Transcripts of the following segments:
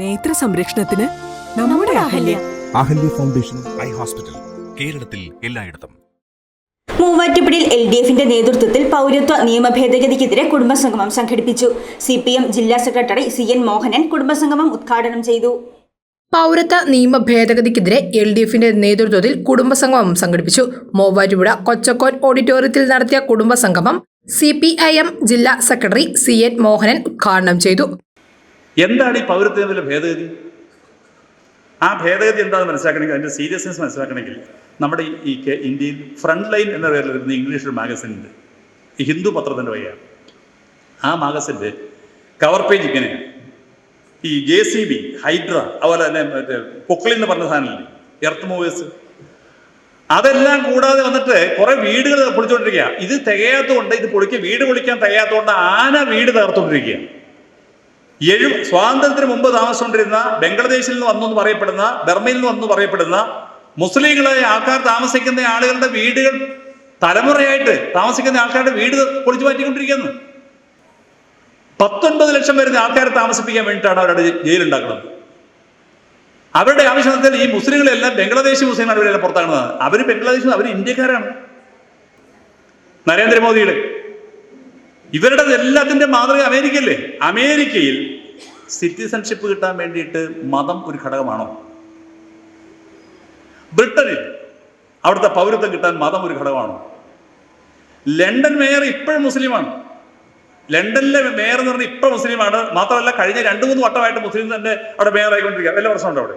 നേത്ര സംരക്ഷണത്തിന് നമ്മുടെ Ahalya. Ahalya. Foundation eye hospital കേരളത്തിൽ എല്ലായിടത്തും. മൂവാറ്റുപുഴയിൽ എൽ ഡി എഫിന്റെ നേതൃത്വത്തിൽ പൗരത്വ നിയമ ഭേദഗതിക്കെതിരെ കുടുംബസംഗമം സംഘടിപ്പിച്ചു. സി പി എം ജില്ലാ സെക്രട്ടറി സി എൻ മോഹനൻ കുടുംബസംഗമം ഉദ്ഘാടനം ചെയ്തു. പൗരത്വ നിയമ ഭേദഗതിക്കെതിരെ എൽ ഡി എഫിന്റെ നേതൃത്വത്തിൽ കുടുംബസംഗമം സംഘടിപ്പിച്ചു. മൂവാറ്റുപുഴ കൊച്ചക്കോൻ ഓഡിറ്റോറിയത്തിൽ നടത്തിയ കുടുംബസംഗമം സി പി ഐ എം ജില്ലാ സെക്രട്ടറി സി എൻ മോഹനൻ ഉദ്ഘാടനം ചെയ്തു. എന്താണ് ഈ പൗരത്വ നിയമത്തിലെ ഭേദഗതി? ആ ഭേദഗതി എന്താണെന്ന് മനസ്സിലാക്കണമെങ്കിൽ അതിന്റെ സീരിയസ്നെസ് മനസ്സിലാക്കണമെങ്കിൽ നമ്മുടെ ഈ- ഇന്ത്യയിൽ ഫ്രണ്ട് ലൈൻ എന്ന പേരിൽ വരുന്ന ഇംഗ്ലീഷ് ഒരു മാഗസിൻ ഉണ്ട്. ഈ ഹിന്ദു പത്രത്തിന്റെ വഴിയാണ്. ആ മാഗസിന്റെ കവർ പേജ് ഇങ്ങനെയാണ് ഈ ജെ സി ബി ഹൈഡ്ര അതുപോലെ തന്നെ മറ്റേ പൊക്ലിൻ എന്ന് പറഞ്ഞ സാധനമില്ലേ എർത്ത് മൂവേഴ്സ് അതെല്ലാം കൂടാതെ വന്നിട്ട് കുറെ വീടുകൾ പൊളിച്ചുകൊണ്ടിരിക്കുക ഇത് തികയാത്തതുകൊണ്ട് ഇത് പൊളിക്കുക വീട് പൊളിക്കാൻ തികയാത്തതുകൊണ്ട് ആന വീട് തകർത്തുകൊണ്ടിരിക്കുക എഴു സ്വാതന്ത്ര്യത്തിന് മുമ്പ് താമസിച്ചുകൊണ്ടിരുന്ന ബംഗ്ലാദേശിൽ നിന്ന് വന്നു എന്ന് പറയപ്പെടുന്ന ബർമയിൽ നിന്ന് വന്നു പറയപ്പെടുന്ന മുസ്ലിങ്ങളായ ആൾക്കാർ താമസിക്കുന്ന ആളുകളുടെ വീടുകൾ തലമുറയായിട്ട് താമസിക്കുന്ന ആൾക്കാരുടെ വീട് പൊളിച്ചു മാറ്റിക്കൊണ്ടിരിക്കുന്നു. പത്തൊൻപത് ലക്ഷം വരുന്ന ആൾക്കാരെ താമസിപ്പിക്കാൻ വേണ്ടിയിട്ടാണ് അവരുടെ ജയിലുണ്ടാക്കുന്നത്. അവരുടെ ആവശ്യത്തിൽ ഈ മുസ്ലിങ്ങളെല്ലാം ബംഗ്ലാദേശി മുസ്ലിങ്ങളാണ് ഇവരെല്ലാം പുറത്താക്കുന്നത്. അവർ ബംഗ്ലാദേശ് അവർ ഇന്ത്യക്കാരാണ്. നരേന്ദ്രമോദിയുടെ ഇവരുടെ എല്ലാത്തിന്റെ മാതൃക അമേരിക്കയല്ലേ? അമേരിക്കയിൽ സിറ്റിസൺഷിപ്പ് കിട്ടാൻ വേണ്ടിയിട്ട് മതം ഒരു ഘടകമാണോ? ബ്രിട്ടനിൽ അവിടുത്തെ പൗരത്വം കിട്ടാൻ മതം ഒരു ഘടകമാണോ? ലണ്ടൻ മേയർ ഇപ്പോഴും മുസ്ലിമാണ്. ലണ്ടനിലെ മേയർ എന്ന് പറഞ്ഞാൽ ഇപ്പൊ മുസ്ലിമാണ്. മാത്രമല്ല കഴിഞ്ഞ രണ്ട് മൂന്ന് വട്ടമായിട്ട് മുസ്ലിം തന്നെ അവിടെ മേയർ ആയിക്കൊണ്ടിരിക്കുക വല്ല പ്രശ്നമുണ്ടോ അവിടെ?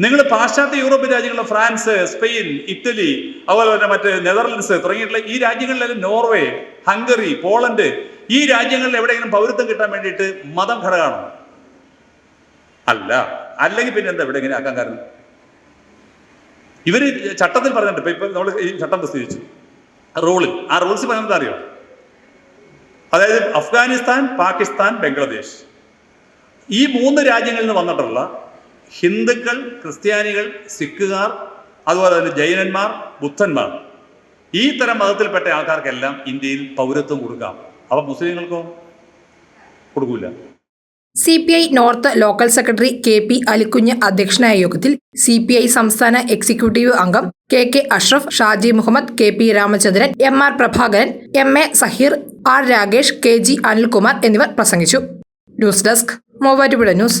നിങ്ങൾ പാശ്ചാത്യ യൂറോപ്യൻ രാജ്യങ്ങളിലെ ഫ്രാൻസ് സ്പെയിൻ ഇറ്റലി അതുപോലെ തന്നെ മറ്റ് നെതർലൻഡ്സ് തുടങ്ങിയിട്ടുള്ള ഈ രാജ്യങ്ങളിലെല്ലാം നോർവേ ഹംഗറി പോളണ്ട് ഈ രാജ്യങ്ങളിൽ എവിടെയെങ്കിലും പൗരത്വം കിട്ടാൻ വേണ്ടിയിട്ട് മതം ഘടകമാണോ? അല്ല. അല്ലെങ്കിൽ പിന്നെ എന്താ ഇവിടെ ഇങ്ങനെ ആക്കാൻ കാരണം? ഇവർ ചട്ടത്തിൽ പറഞ്ഞിട്ടുണ്ട്. ഇപ്പൊ നമ്മൾ ഈ ചട്ടം പ്രസിദ്ധീകരിച്ചു റൂളിൽ. ആ റൂൾസ് പറയുന്നത് അറിയോ. അതായത് അഫ്ഗാനിസ്ഥാൻ പാകിസ്ഥാൻ ബംഗ്ലാദേശ്. ഈ മൂന്ന് രാജ്യങ്ങളിൽ നിന്ന് വന്നിട്ടുള്ള ഹിന്ദുക്കൾ ക്രിസ്ത്യാനികൾ സിഖുകാർ അതുപോലെ തന്നെ ജൈനന്മാർ ബുദ്ധന്മാർ. ഈ തരം മതത്തിൽപ്പെട്ട ആൾക്കാർക്കെല്ലാം ഇന്ത്യയിൽ പൗരത്വം കൊടുക്കാം. അപ്പൊ മുസ്ലിങ്ങൾക്കോ? കൊടുക്കൂല. C P I north local secretary K P Alikunju അധ്യക്ഷനായ യോഗത്തിൽ സി പി ഐ സംസ്ഥാന എക്സിക്യൂട്ടീവ് അംഗം K K Ashraf Shaji Muhammad K P Ramachandran M R Prabhakaran M A Saheer R Ragesh K G Anilkumar എന്നിവർ പ്രസംഗിച്ചു. News desk Muvattupuzha news.